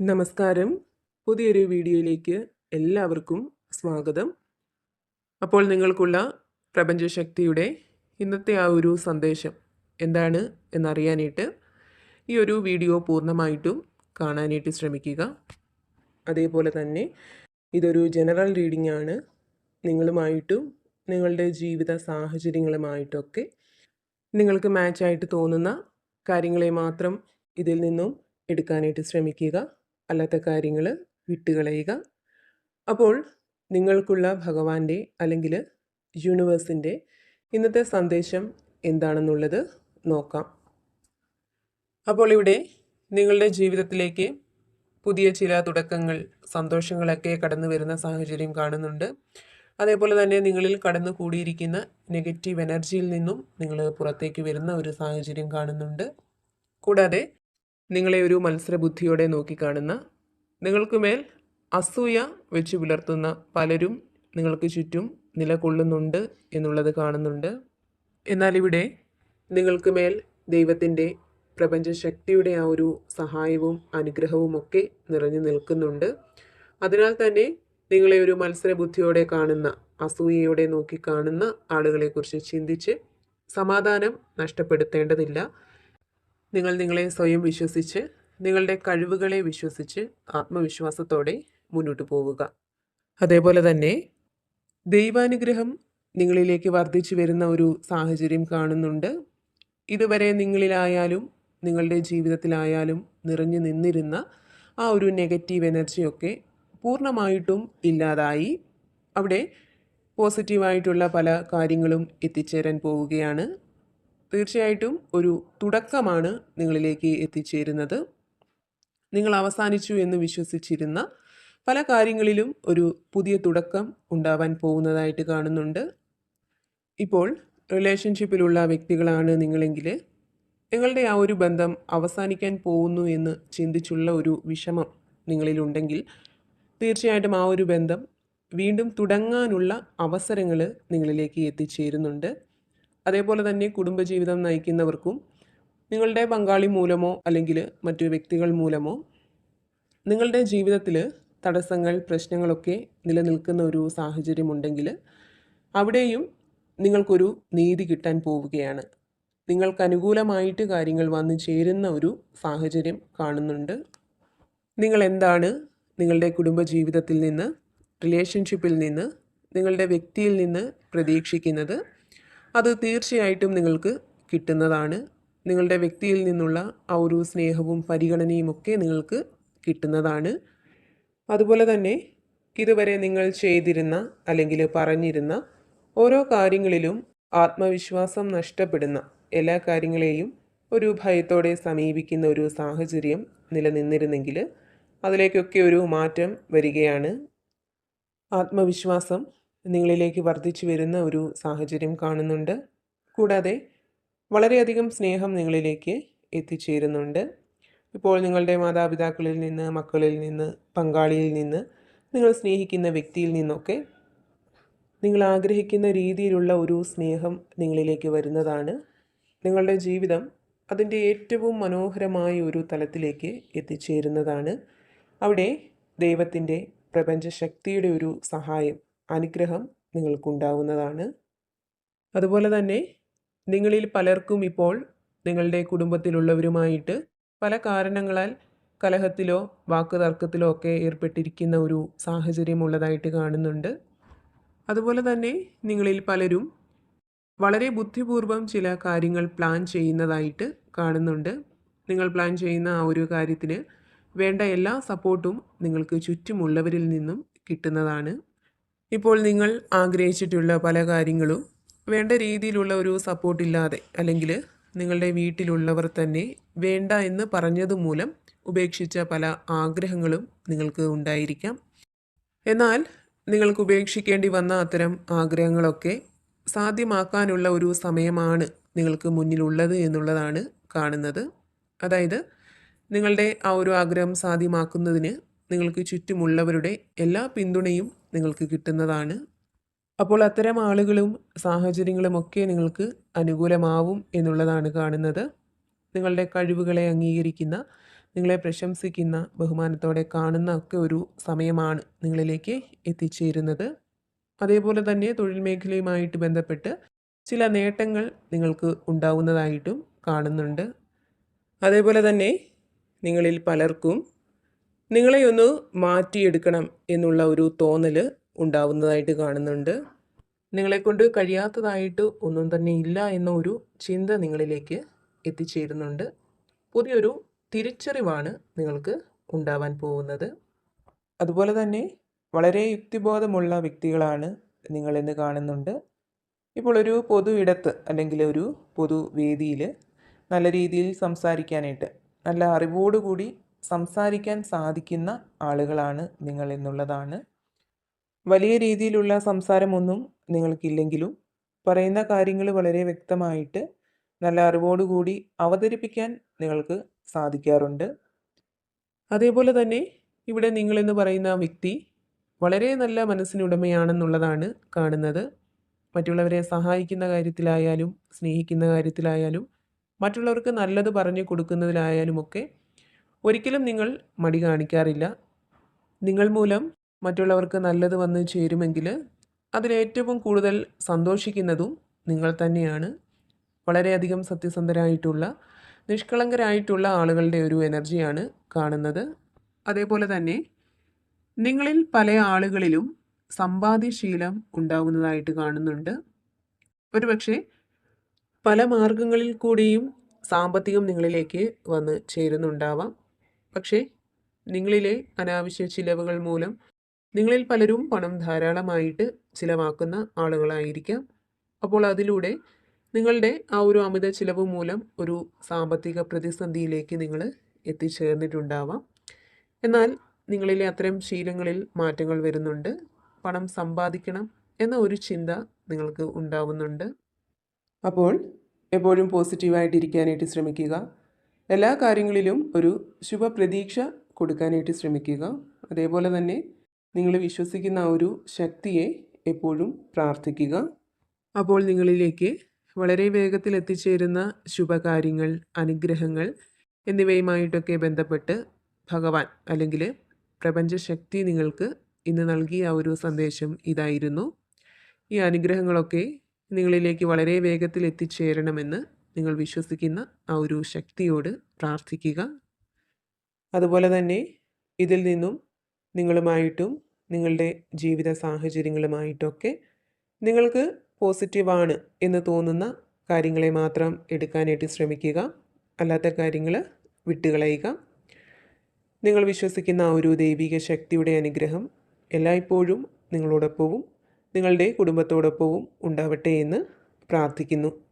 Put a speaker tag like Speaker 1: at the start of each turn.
Speaker 1: നമസ്കാരം. പുതിയൊരു വീഡിയോയിലേക്ക് എല്ലാവർക്കും സ്വാഗതം. അപ്പോൾ നിങ്ങൾക്കുള്ള പ്രപഞ്ചശക്തിയുടെ ഇന്നത്തെ ആ ഒരു സന്ദേശം എന്താണ് എന്നറിയാനായിട്ട് ഈ ഒരു വീഡിയോ പൂർണമായിട്ടും കാണാനായിട്ട് ശ്രമിക്കുക. അതേപോലെ തന്നെ ഇതൊരു ജനറൽ റീഡിംഗ് ആണ് നിങ്ങളുമായിട്ടും നിങ്ങളുടെ ജീവിത സാഹചര്യങ്ങളുമായിട്ടൊക്കെ നിങ്ങൾക്ക് മാച്ചായിട്ട് തോന്നുന്ന കാര്യങ്ങളെ മാത്രം ഇതിൽ നിന്നും എടുക്കാനായിട്ട് ശ്രമിക്കുക. അല്ലാത്ത കാര്യങ്ങൾ വിട്ടുകളയുക അപ്പോൾ നിങ്ങൾക്കുള്ള ഭഗവാന്റെ അല്ലെങ്കിൽ യൂണിവേഴ്സിന്റെ ഇന്നത്തെ സന്ദേശം എന്താണെന്നുള്ളത് നോക്കാം. അപ്പോൾ ഇവിടെ നിങ്ങളുടെ ജീവിതത്തിലേക്ക് പുതിയ ചില തുടക്കങ്ങൾ സന്തോഷങ്ങളൊക്കെ കടന്നു വരുന്ന സാഹചര്യം കാണുന്നുണ്ട്. അതേപോലെ തന്നെ നിങ്ങളിൽ കടന്നു കൂടിയിരിക്കുന്ന നെഗറ്റീവ് എനർജിയിൽ നിന്നും നിങ്ങൾ പുറത്തേക്ക് വരുന്ന ഒരു സാഹചര്യം കാണുന്നുണ്ട്. കൂടാതെ നിങ്ങളെ ഒരു മത്സരബുദ്ധിയോടെ നോക്കിക്കാണുന്ന നിങ്ങൾക്ക് മേൽ അസൂയ വെച്ച് പുലർത്തുന്ന പലരും നിങ്ങൾക്ക് ചുറ്റും നിലകൊള്ളുന്നുണ്ട് എന്നുള്ളത് കാണുന്നുണ്ട്. എന്നാൽ ഇവിടെ നിങ്ങൾക്ക് മേൽ ദൈവത്തിന്റെ പ്രപഞ്ചശക്തിയുടെ ആ ഒരു സഹായവും അനുഗ്രഹവും ഒക്കെ നിറഞ്ഞു നിൽക്കുന്നുണ്ട്. അതിനാൽ തന്നെ നിങ്ങളെ ഒരു മത്സരബുദ്ധിയോടെ കാണുന്ന അസൂയയോടെ നോക്കി കാണുന്ന ആളുകളെക്കുറിച്ച് ചിന്തിച്ച് സമാധാനം നഷ്ടപ്പെടുത്തേണ്ടതില്ല. നിങ്ങൾ നിങ്ങളെ സ്വയം വിശ്വസിച്ച് നിങ്ങളുടെ കഴിവുകളെ വിശ്വസിച്ച് ആത്മവിശ്വാസത്തോടെ മുന്നോട്ട് പോവുക. അതേപോലെ തന്നെ ദൈവാനുഗ്രഹം നിങ്ങളിലേക്ക് വർദ്ധിച്ചു വരുന്ന ഒരു സാഹചര്യം കാണുന്നുണ്ട്. ഇതുവരെ നിങ്ങളിലായാലും നിങ്ങളുടെ ജീവിതത്തിലായാലും നിറഞ്ഞു നിന്നിരുന്ന ആ ഒരു നെഗറ്റീവ് എനർജിയൊക്കെ പൂർണമായിട്ടും ഇല്ലാതായി അവിടെ പോസിറ്റീവായിട്ടുള്ള പല കാര്യങ്ങളും എത്തിച്ചേരാൻ പോവുകയാണ്. തീർച്ചയായിട്ടും ഒരു തുടക്കമാണ് നിങ്ങളിലേക്ക് എത്തിച്ചേരുന്നത്. നിങ്ങൾ അവസാനിച്ചു എന്ന് വിശ്വസിച്ചിരുന്ന പല കാര്യങ്ങളിലും ഒരു പുതിയ തുടക്കം ഉണ്ടാവാൻ പോകുന്നതായിട്ട് കാണുന്നുണ്ട്. ഇപ്പോൾ റിലേഷൻഷിപ്പിലുള്ള വ്യക്തികളാണ് നിങ്ങളെങ്കിൽ നിങ്ങളുടെ ആ ഒരു ബന്ധം അവസാനിക്കാൻ പോകുന്നു എന്ന് ചിന്തിച്ചുള്ള ഒരു വിഷമം നിങ്ങളിലുണ്ടെങ്കിൽ തീർച്ചയായിട്ടും ആ ഒരു ബന്ധം വീണ്ടും തുടങ്ങാനുള്ള അവസരങ്ങൾ നിങ്ങളിലേക്ക് എത്തിച്ചേരുന്നുണ്ട്. അതേപോലെ തന്നെ കുടുംബജീവിതം നയിക്കുന്നവർക്കും നിങ്ങളുടെ പങ്കാളി മൂലമോ അല്ലെങ്കിൽ മറ്റു വ്യക്തികൾ മൂലമോ നിങ്ങളുടെ ജീവിതത്തിൽ തടസ്സങ്ങൾ പ്രശ്നങ്ങളൊക്കെ നിലനിൽക്കുന്ന ഒരു സാഹചര്യമുണ്ടെങ്കിൽ അവിടെയും നിങ്ങൾക്കൊരു നീതി കിട്ടാൻ പോവുകയാണ്. നിങ്ങൾക്ക് അനുകൂലമായിട്ട് കാര്യങ്ങൾ വന്നു ചേരുന്ന ഒരു സാഹചര്യം കാണുന്നുണ്ട്. നിങ്ങൾ എന്താണ് നിങ്ങളുടെ കുടുംബജീവിതത്തിൽ നിന്ന് റിലേഷൻഷിപ്പിൽ നിന്ന് നിങ്ങളുടെ വ്യക്തിയിൽ നിന്ന് പ്രതീക്ഷിക്കുന്നത്? അത് തീർച്ചയായിട്ടും നിങ്ങൾക്ക് കിട്ടുന്നതാണ്. നിങ്ങളുടെ വ്യക്തിയിൽ നിന്നുള്ള ആ ഒരു സ്നേഹവും പരിഗണനയും ഒക്കെ നിങ്ങൾക്ക് കിട്ടുന്നതാണ്. അതുപോലെ തന്നെ ഇതുവരെ നിങ്ങൾ ചെയ്തിരുന്ന അല്ലെങ്കിൽ പറഞ്ഞിരുന്ന ഓരോ കാര്യങ്ങളിലും ആത്മവിശ്വാസം നഷ്ടപ്പെടുന്ന എല്ലാ കാര്യങ്ങളെയും ഒരു ഭയത്തോടെ സമീപിക്കുന്ന ഒരു സാഹചര്യം നിലനിന്നിരുന്നെങ്കിൽ അതിലേക്കൊക്കെ ഒരു മാറ്റം വരികയാണ്. ആത്മവിശ്വാസം നിങ്ങളിലേക്ക് വർദ്ധിച്ചു വരുന്ന ഒരു സാഹചര്യം കാണുന്നുണ്ട്. കൂടാതെ വളരെയധികം സ്നേഹം നിങ്ങളിലേക്ക് എത്തിച്ചേരുന്നുണ്ട്. ഇപ്പോൾ നിങ്ങളുടെ മാതാപിതാക്കളിൽ നിന്ന് മക്കളിൽ നിന്ന് പങ്കാളിയിൽ നിന്ന് നിങ്ങൾ സ്നേഹിക്കുന്ന വ്യക്തിയിൽ നിന്നൊക്കെ നിങ്ങൾ ആഗ്രഹിക്കുന്ന രീതിയിലുള്ള ഒരു സ്നേഹം നിങ്ങളിലേക്ക് വരുന്നതാണ്. നിങ്ങളുടെ ജീവിതം അതിന്റെ ഏറ്റവും മനോഹരമായ ഒരു തലത്തിലേക്ക് എത്തിച്ചേരുന്നതാണ്. അവിടെ ദൈവത്തിന്റെ പ്രപഞ്ചശക്തിയുടെ ഒരു സഹായം അനുഗ്രഹം നിങ്ങൾക്കുണ്ടാവുന്നതാണ്. അതുപോലെ തന്നെ നിങ്ങളിൽ പലർക്കും ഇപ്പോൾ നിങ്ങളുടെ കുടുംബത്തിലുള്ളവരുമായിട്ട് പല കാരണങ്ങളാൽ കലഹത്തിലോ വാക്കുതർക്കത്തിലോ ഒക്കെ ഏർപ്പെട്ടിരിക്കുന്ന ഒരു സാഹചര്യം ഉള്ളതായിട്ട് കാണുന്നുണ്ട്. അതുപോലെ തന്നെ നിങ്ങളിൽ പലരും വളരെ ബുദ്ധിപൂർവം ചില കാര്യങ്ങൾ പ്ലാൻ ചെയ്യുന്നതായിട്ട് കാണുന്നുണ്ട്. നിങ്ങൾ പ്ലാൻ ചെയ്യുന്ന ആ ഒരു കാര്യത്തിന് വേണ്ട എല്ലാ സപ്പോർട്ടും നിങ്ങൾക്ക് ചുറ്റുമുള്ളവരിൽ നിന്നും കിട്ടുന്നതാണ്. ഇപ്പോൾ നിങ്ങൾ ആഗ്രഹിച്ചിട്ടുള്ള പല കാര്യങ്ങളും വേണ്ട രീതിയിലുള്ള ഒരു സപ്പോർട്ടില്ലാതെ അല്ലെങ്കിൽ നിങ്ങളുടെ വീട്ടിലുള്ളവർ തന്നെ വേണ്ട എന്ന് പറഞ്ഞതുമൂലം ഉപേക്ഷിച്ച പല ആഗ്രഹങ്ങളും നിങ്ങൾക്ക് ഉണ്ടായിരിക്കാം. എന്നാൽ നിങ്ങൾക്ക് ഉപേക്ഷിക്കേണ്ടി വന്ന അത്തരം ആഗ്രഹങ്ങളൊക്കെ സാധ്യമാക്കാനുള്ള ഒരു സമയമാണ് നിങ്ങൾക്ക് മുന്നിലുള്ളത് എന്നുള്ളതാണ് കാണുന്നത്. അതായത് നിങ്ങളുടെ ആ ഒരു ആഗ്രഹം സാധ്യമാക്കുന്നതിന് നിങ്ങൾക്ക് ചുറ്റുമുള്ളവരുടെ എല്ലാ പിന്തുണയും നിങ്ങൾക്ക് കിട്ടുന്നതാണ്. അപ്പോൾ അത്തരം ആളുകളും സാഹചര്യങ്ങളുമൊക്കെ നിങ്ങൾക്ക് അനുകൂലമാവും എന്നുള്ളതാണ് കാണുന്നത്. നിങ്ങളുടെ കഴിവുകളെ അംഗീകരിക്കുന്ന നിങ്ങളെ പ്രശംസിക്കുന്ന ബഹുമാനത്തോടെ കാണുന്ന ഒക്കെ ഒരു സമയമാണ് നിങ്ങളിലേക്ക് എത്തിച്ചേരുന്നത്. അതേപോലെ തന്നെ തൊഴിൽ മേഖലയുമായിട്ട് ബന്ധപ്പെട്ട് ചില നേട്ടങ്ങൾ നിങ്ങൾക്ക് ഉണ്ടാവുന്നതായിട്ടും കാണുന്നുണ്ട്. അതേപോലെ തന്നെ നിങ്ങളിൽ പലർക്കും നിങ്ങളെ ഒന്ന് മാറ്റിയെടുക്കണം എന്നുള്ള ഒരു തോന്നൽ ഉണ്ടാവുന്നതായിട്ട് കാണുന്നുണ്ട്. നിങ്ങളെക്കൊണ്ട് കഴിയാത്തതായിട്ട് ഒന്നും തന്നെ ഇല്ല എന്നൊരു ചിന്ത നിങ്ങളിലേക്ക് എത്തിച്ചേരുന്നുണ്ട്. പുതിയൊരു തിരിച്ചറിവാണ് നിങ്ങൾക്ക് ഉണ്ടാവാൻ പോകുന്നത്. അതുപോലെ തന്നെ വളരെ യുക്തിബോധമുള്ള വ്യക്തികളാണ് നിങ്ങളെന്ന് കാണുന്നുണ്ട്. ഇപ്പോൾ ഒരു പൊതു ഇടത്ത് അല്ലെങ്കിൽ ഒരു പൊതു വേദിയിൽ നല്ല രീതിയിൽ സംസാരിക്കാനായിട്ട് നല്ല അറിവോടുകൂടി സംസാരിക്കാൻ സാധിക്കുന്ന ആളുകളാണ് നിങ്ങൾ എന്നുള്ളതാണ്. വലിയ രീതിയിലുള്ള സംസാരമൊന്നും നിങ്ങൾക്കില്ലെങ്കിലും പറയുന്ന കാര്യങ്ങൾ വളരെ വ്യക്തമായിട്ട് നല്ല അറിവോടുകൂടി അവതരിപ്പിക്കാൻ നിങ്ങൾക്ക് സാധിക്കാറുണ്ട്. അതേപോലെ തന്നെ ഇവിടെ നിങ്ങളെന്ന് പറയുന്ന വ്യക്തി വളരെ നല്ല മനസ്സിനുടമയാണെന്നുള്ളതാണ് കാണുന്നത്. മറ്റുള്ളവരെ സഹായിക്കുന്ന കാര്യത്തിലായാലും സ്നേഹിക്കുന്ന കാര്യത്തിലായാലും മറ്റുള്ളവർക്ക് നല്ലത് പറഞ്ഞു കൊടുക്കുന്നതിലായാലുമൊക്കെ ഒരിക്കലും നിങ്ങൾ മടി കാണിക്കാറില്ല. നിങ്ങൾ മൂലം മറ്റുള്ളവർക്ക് നല്ലത് വന്ന് ചേരുമെങ്കിൽ അതിലേറ്റവും കൂടുതൽ സന്തോഷിക്കുന്നതും നിങ്ങൾ തന്നെയാണ്. വളരെയധികം സത്യസന്ധരായിട്ടുള്ള നിഷ്കളങ്കരായിട്ടുള്ള ആളുകളുടെ ഒരു എനർജിയാണ് കാണുന്നത്. അതേപോലെ തന്നെ നിങ്ങളിൽ പല ആളുകളിലും സമ്പാദ്യശീലം ഉണ്ടാവുന്നതായിട്ട് കാണുന്നുണ്ട്. ഒരുപക്ഷെ പല മാർഗങ്ങളിൽ കൂടിയും സാമ്പത്തികം നിങ്ങളിലേക്ക് വന്ന് ചേരുന്നുണ്ടാവാം. പക്ഷേ നിങ്ങളിലെ അനാവശ്യ ചിലവുകൾ മൂലം നിങ്ങളിൽ പലരും പണം ധാരാളമായിട്ട് ചിലവാക്കുന്ന ആളുകളായിരിക്കാം. അപ്പോൾ അതിലൂടെ നിങ്ങളുടെ ആ ഒരു അമിത ചിലവ് മൂലം ഒരു സാമ്പത്തിക പ്രതിസന്ധിയിലേക്ക് നിങ്ങൾ എത്തിച്ചേർന്നിട്ടുണ്ടാവാം. എന്നാൽ നിങ്ങളിലെ അത്തരം ശീലങ്ങളിൽ മാറ്റങ്ങൾ വരുന്നുണ്ട്. പണം സമ്പാദിക്കണം എന്ന ഒരു ചിന്ത നിങ്ങൾക്ക് ഉണ്ടാവുന്നുണ്ട്. അപ്പോൾ എപ്പോഴും പോസിറ്റീവായിട്ടിരിക്കാനായിട്ട് ശ്രമിക്കുക. എല്ലാ കാര്യങ്ങളിലും ഒരു ശുഭപ്രതീക്ഷ കൊടുക്കാനായിട്ട് ശ്രമിക്കുക. അതേപോലെ തന്നെ നിങ്ങൾ വിശ്വസിക്കുന്ന ആ ഒരു ശക്തിയെ എപ്പോഴും പ്രാർത്ഥിക്കുക. അപ്പോൾ നിങ്ങളിലേക്ക് വളരെ വേഗത്തിൽ എത്തിച്ചേരുന്ന ശുഭകാര്യങ്ങൾ അനുഗ്രഹങ്ങൾ എന്നിവയുമായിട്ടൊക്കെ ബന്ധപ്പെട്ട് ഭഗവാൻ അല്ലെങ്കിൽ പ്രപഞ്ചശക്തി നിങ്ങൾക്ക് ഇന്ന് നൽകിയ ആ ഒരു സന്ദേശം ഇതായിരുന്നു. ഈ അനുഗ്രഹങ്ങളൊക്കെ നിങ്ങളിലേക്ക് വളരെ വേഗത്തിൽ എത്തിച്ചേരണമെന്ന് നിങ്ങൾ വിശ്വസിക്കുന്ന ആ ഒരു ശക്തിയോട് പ്രാർത്ഥിക്കുക. അതുപോലെ തന്നെ ഇതിൽ നിന്നും നിങ്ങളുമായിട്ടും നിങ്ങളുടെ ജീവിത സാഹചര്യങ്ങളുമായിട്ടൊക്കെ നിങ്ങൾക്ക് പോസിറ്റീവാണ് എന്ന് തോന്നുന്ന കാര്യങ്ങളെ മാത്രം എടുക്കാനായിട്ട് ശ്രമിക്കുക. അല്ലാത്ത കാര്യങ്ങൾ വിട്ടുകളയുക. നിങ്ങൾ വിശ്വസിക്കുന്ന ആ ഒരു ദൈവിക ശക്തിയുടെ അനുഗ്രഹം എല്ലായ്പ്പോഴും നിങ്ങളോടൊപ്പവും നിങ്ങളുടെ കുടുംബത്തോടൊപ്പവും ഉണ്ടാവട്ടെ എന്ന് പ്രാർത്ഥിക്കുന്നു.